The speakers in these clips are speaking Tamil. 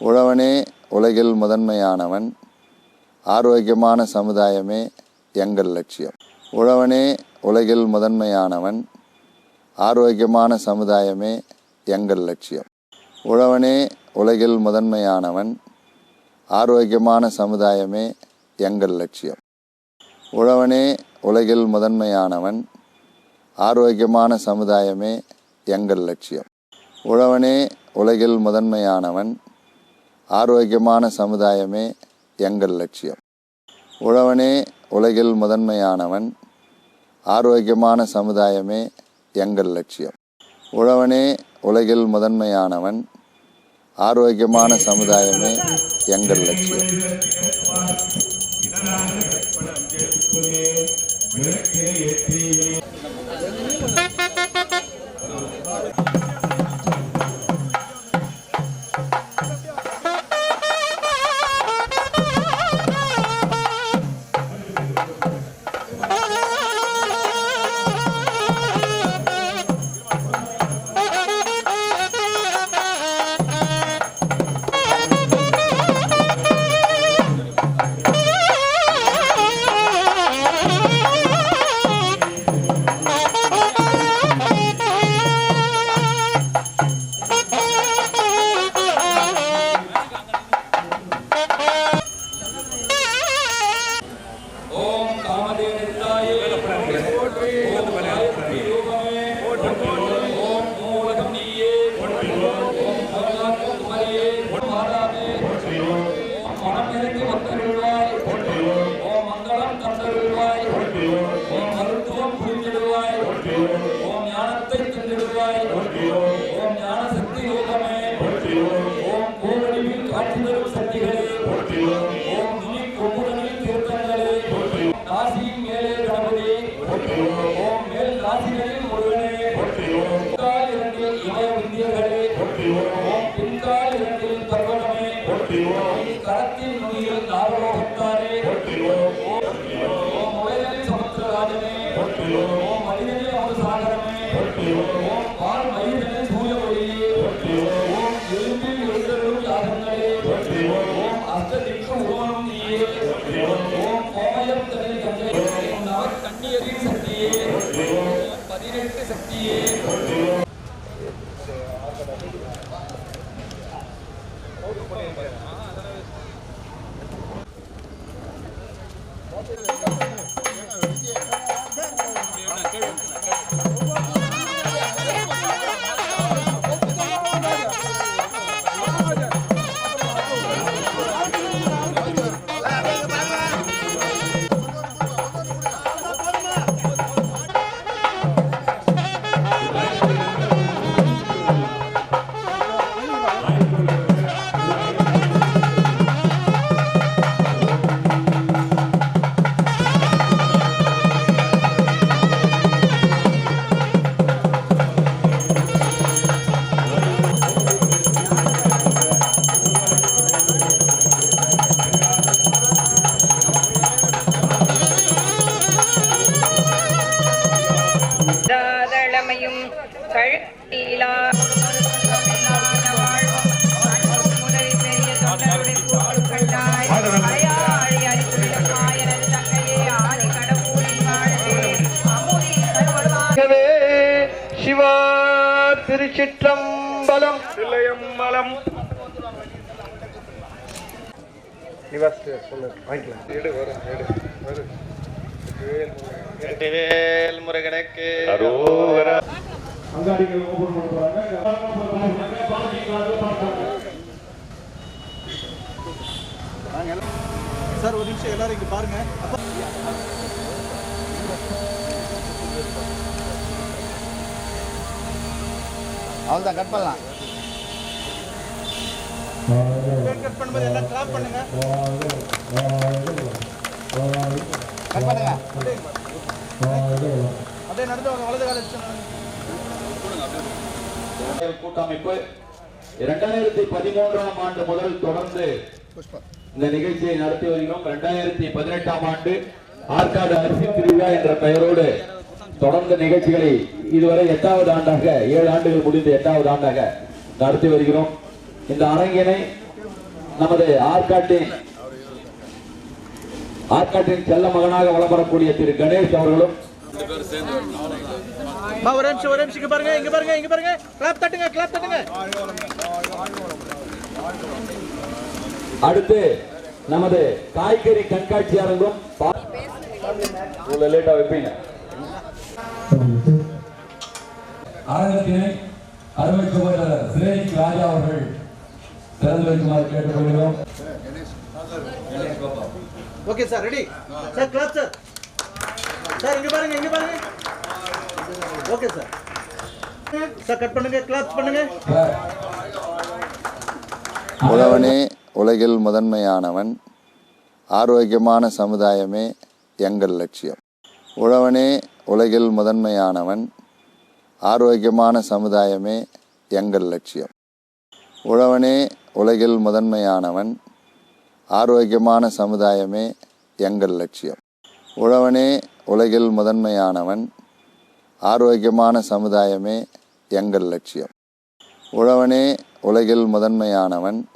உழவனே உலகில் முதன்மையானவன் ஆரோக்கியமான சமுதாயமே எங்கள் லட்சியம். உழவனே உலகில் முதன்மையானவன் ஆரோக்கியமான சமுதாயமே எங்கள் லட்சியம். உழவனே உலகில் முதன்மையானவன் ஆரோக்கியமான சமுதாயமே எங்கள் லட்சியம். உழவனே உலகில் முதன்மையானவன் ஆரோக்கியமான சமுதாயமே எங்கள் லட்சியம். உழவனே உலகில் முதன்மையானவன் ஆரோக்கியமான சமுதாயமே எங்கள் லட்சியம். உழவனே உலகில் முதன்மையானவன். ஆரோக்கியமான சமுதாயமே எங்கள் லட்சியம். உழவனே உலகில் முதன்மையானவன். ஆரோக்கியமான சமுதாயமே எங்கள் லட்சியம். ஓம் ஓம் மருத்துவம் புரிந்திடுவாய் போற்றி ஓம் ஞானத்தை தந்திடுவாய் போற்றி ஓம் ஞான சக்தி ரூபமே போற்றி ஓம் கோவடிவில் காட்சி தரும் சக்திகளே போற்றி ஓம் நுனி கொம்புடனில் திருத்தங்களே போற்றி காசியின் மேலே கணபதி போற்றி ஓம் மேல் காசிகளில் முருகனே போற்றி ஓம் கால் இரண்டில் இமய விந்தியர்களே Yeah. ஆகவே சிவா திருச்சிற்றம்பலம். தில்லையம்பலம் வேல் முருகனுக்கு. சார் ஒரு நிமிஷம் எல்லாரும் இங்க பாருங்க. அவ்வளோதான் கட் பண்ணலாம். கட் பண்ணும்போது எல்லாம் கிளாப் பண்ணுங்க. கட் பண்ணுங்க. அப்படியே நடந்து வாங்க. வலது கால கூட்டமைப்பு இரண்டாயிரத்தி பதிமூன்றாம் ஆண்டு முதல் தொடர்ந்து இந்த நிகழ்ச்சியை நடத்தி வருகிறோம். இரண்டாயிரத்தி பதினெட்டாம் ஆண்டு ஆற்காடு அரிசி திருவிழா என்ற பெயரோடு தொடர்ந்து நிகழ்ச்சிகளை இதுவரை எட்டாவது ஆண்டாக ஏழு ஆண்டுகள் முடிந்து எட்டாவது ஆண்டாக நடத்தி வருகிறோம். இந்த அரங்கினை நமது ஆற்காட்டின் ஆற்காட்டின் செல்ல மகனாக வலம் வரக்கூடிய திரு கணேஷ் அவர்களும் அம்மா, ஒரு நிமிஷம் ஒரு நிமிஷம் இங்க பாருங்க இங்க பாருங்க இங்க பாருங்க. கிளாப் தட்டுங்க கிளாப் தட்டுங்க. அடுத்து நமது காய்கறி கண்காட்சி அரங்கும். இவ்வளவு லேட்டா வைப்பீங்க. அரங்கத்தினை அறுவை சகோதரர் சிரேஷ் ராஜா அவர்கள் திறந்து வைக்குமாறு கேட்டுக்கொள்கிறோம். Okay sir ready sir clap sir sir இங்க பாருங்க இங்க பாருங்க. ஓகே சார் சார் கட் பண்ணுங்க கிளாப்ஸ் பண்ணுங்க. உழவனே உலகில் முதன்மையானவன் ஆரோக்கியமான சமுதாயமே எங்கள் லட்சியம். உழவனே உலகில் முதன்மையானவன் ஆரோக்கியமான சமுதாயமே எங்கள் லட்சியம். உழவனே உலகில் முதன்மையானவன் ஆரோக்கியமான சமுதாயமே எங்கள் லட்சியம். உழவனே உலகில் முதன்மையானவன் ஆரோக்கியமான சமுதாயமே எங்கள் லட்சியம். உழவனே உலகில் முதன்மையானவன்.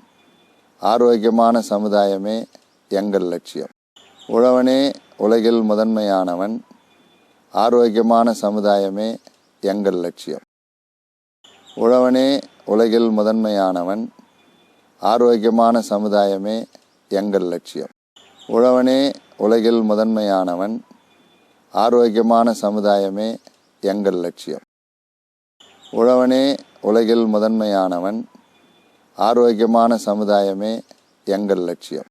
ஆரோக்கியமான சமுதாயமே எங்கள் லட்சியம். உழவனே உலகில் முதன்மையானவன். ஆரோக்கியமான சமுதாயமே எங்கள் லட்சியம். உழவனே உலகில் முதன்மையானவன். ஆரோக்கியமான சமுதாயமே எங்கள் லட்சியம். உழவனே உலகில் முதன்மையானவன். ஆரோக்கியமான சமுதாயமே எங்கள் லட்சியம். உழவனே உலகில் முதன்மையானவன் ஆரோக்கியமான சமுதாயமே எங்கள் லட்சியம்.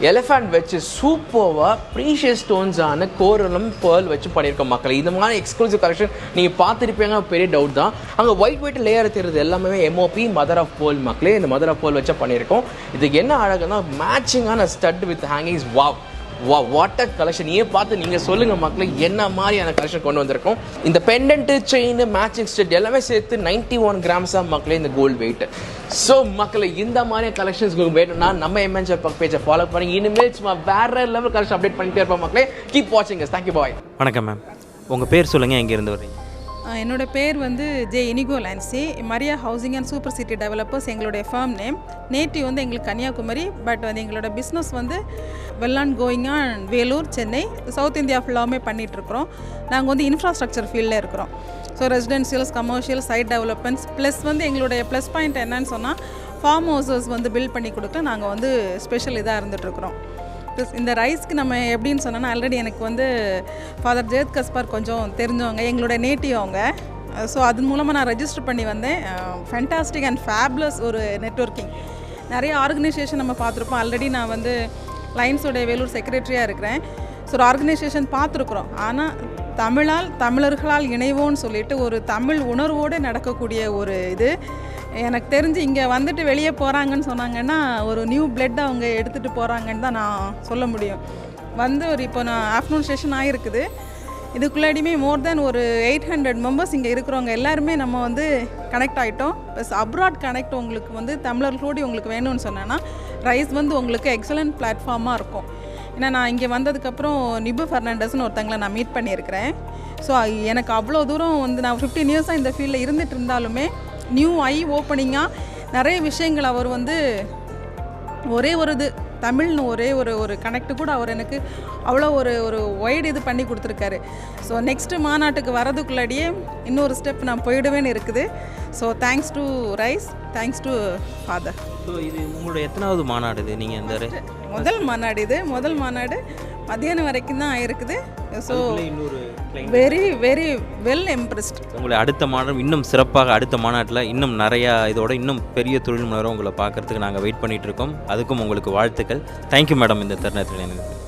எலிஃபண்ட் வச்சு சூப்பர்வாக ப்ரீஷியஸ் ஸ்டோன்ஸான கோரலும் பேர்ல் வச்சு பண்ணியிருக்கோம் மக்கள். இந்த மாதிரி எக்ஸ்க்ளூசிவ் கலெக்ஷன் நீங்கள் பார்த்துருப்பீங்க பெரிய டவுட் தான். அங்கே ஒயிட் ஒயிட் லேயர் தெரியுது எல்லாமே எம்ஓபி மதர் ஆஃப் போல் மக்களே. இந்த மதர் ஆஃப் போல் வச்சு பண்ணியிருக்கோம். இதுக்கு என்ன அழகுனா மேட்சிங்கான ஸ்டட் வித் ஹேங்கிங்ஸ் வாவ் வா வாட்டர் கலெக்ஷன் ஏன் பார்த்து நீங்கள் சொல்லுங்கள் மக்களே என்ன மாதிரியான கலெக்ஷன் கொண்டு வந்திருக்கோம். இந்த பெண்டன்ட்டு செயின் மேட்சிங் ஸ்டெட் எல்லாமே சேர்த்து நைன்ட்டி ஒன் கிராம்ஸாக மக்களே இந்த கோல்டு வெயிட் ஸோ மக்களே இந்த மாதிரி கலெக்ஷன்ஸ் வேணும்னா நம்ம எம்என்ஜர் பக் பேஜை ஃபாலோ பண்ணி இனிமேல் சும்மா வேற லெவல் கலெக்ஷன் அப்டேட் பண்ணிட்டே இருப்போம் மக்களே. கீப் வாட்சிங் தேங்க்யூ பாய் வணக்கம் மேம் உங்கள் பேர் சொல்லுங்கள் எங்கேருந்து வர்றீங்க? ஆ, என்னோட பேர் வந்து J Inigo Lancy Maria housing and super city developers எங்களுடைய ஃபார்ம் நேம் நேட்டிவ் வந்து எங்களுக்கு கன்னியாகுமரி பட் வந்து எங்களோட பிஸ்னஸ் வந்து வெல் அண்ட் கோயிங்காக வேலூர் சென்னை சவுத் இந்தியா ஃபுல்லாகவுமே பண்ணிகிட்ருக்குறோம் நாங்கள் வந்து இன்ஃப்ராஸ்ட்ரக்சர் ஃபீல்டில் இருக்கிறோம். So residentials commercial site developments plus வந்து எங்களுடைய ப்ளஸ் பாயிண்ட் என்னன்னு சொன்னால் ஃபார்ம் ஹவுசஸ் வந்து பில்ட் பண்ணி கொடுக்க நாங்கள் வந்து ஸ்பெஷல் இதாக இருந்துகிட்ருக்குறோம் ப்ளஸ் இந்த ரைஸ்க்கு நம்ம எப்படின்னு சொன்னோன்னா ஆல்ரெடி எனக்கு வந்து ஃபாதர் ஜெயத் கஸ்பார் கொஞ்சம் தெரிஞ்சவங்க எங்களோட நேட்டிவ் அவங்க. ஸோ அது மூலமாக நான் ரெஜிஸ்டர் பண்ணி வந்தேன். ஃபென்டாஸ்டிக் அண்ட் ஃபேப்லஸ் ஒரு நெட்வொர்க்கிங் நிறைய ஆர்கனைசேஷன் நம்ம பார்த்துருப்போம். ஆல்ரெடி நான் வந்து லைன்ஸோட வேலூர் செக்ரட்டரியாக இருக்கிறேன். ஸோ ஒரு ஆர்கனைசேஷன் பார்த்துருக்குறோம். ஆனால் தமிழால் தமிழர்களால் இணைவோன்னு சொல்லிட்டு ஒரு தமிழ் உணர்வோடு நடக்கக்கூடிய ஒரு இது. எனக்கு தெரிஞ்சு இங்கே வந்துட்டு வெளியே போகிறாங்கன்னு சொன்னாங்கன்னா ஒரு நியூ பிளட் அவங்க எடுத்துகிட்டு போகிறாங்கன்னு தான் நான் சொல்ல முடியும். வந்து ஒரு இப்போ நான் ஆஃப்டர்நூன் செஷன் ஆகிருக்குது இதுக்குள்ளாடியுமே மோர் தென் ஒரு எயிட் ஹண்ட்ரட் மெம்பர்ஸ் இங்கே இருக்கிறவங்க எல்லாருமே நம்ம வந்து கனெக்ட் ஆகிட்டோம் ப்ளஸ் அப்ராட் கனெக்ட் உங்களுக்கு வந்து தமிழர்களோடு உங்களுக்கு வேணும்னு சொன்னேன்னா ரைஸ் வந்து உங்களுக்கு எக்ஸலண்ட் பிளாட்ஃபார்மாக இருக்கும். ஏன்னா நான் இங்கே வந்ததுக்கப்புறம் நிபு ஃபெர்னாண்டஸ்னு ஒருத்தங்களை நான் மீட் பண்ணியிருக்கிறேன். ஸோ எனக்கு அவ்வளோ தூரம் வந்து நான் ஃபிஃப்டீன் இயர்ஸாக இந்த ஃபீல்டில் இருந்துட்டு இருந்தாலுமே நியூ ஐ ஓப்பனிங்காக நிறைய விஷயங்கள் அவர் வந்து ஒரே ஒரு இது தமிழ்னு ஒரே ஒரு ஒரு கனெக்ட் கூட அவர் எனக்கு அவ்வளோ ஒரு ஒரு ஒய்டு இது பண்ணி கொடுத்துருக்காரு. ஸோ நெக்ஸ்ட்டு மாநாட்டுக்கு வரதுக்குள்ளாடியே இன்னொரு ஸ்டெப் நான் போயிடுவேன்னு இருக்குது. So thanks to rice thanks to father so இது உங்களோட எத்தனாவது மாநாடு இது? நீங்கள் இந்த முதல் மாநாடு இது. முதல் மாநாடு மத்தியானம் வரைக்கும் தான் ஆயிருக்குது. So. Very very well impressed உங்களை அடுத்த மாநாடு இன்னும் சிறப்பாக அடுத்த மாநாட்டில் இன்னும் நிறையா இதோட இன்னும் பெரிய தொழில் முனைவரை உங்களை பார்க்கறதுக்கு நாங்கள் வெயிட் பண்ணிட்டு இருக்கோம். அதுக்கும் உங்களுக்கு வாழ்த்துக்கள். தேங்க்யூ மேடம் இந்த தருணத்தில் எனக்கு.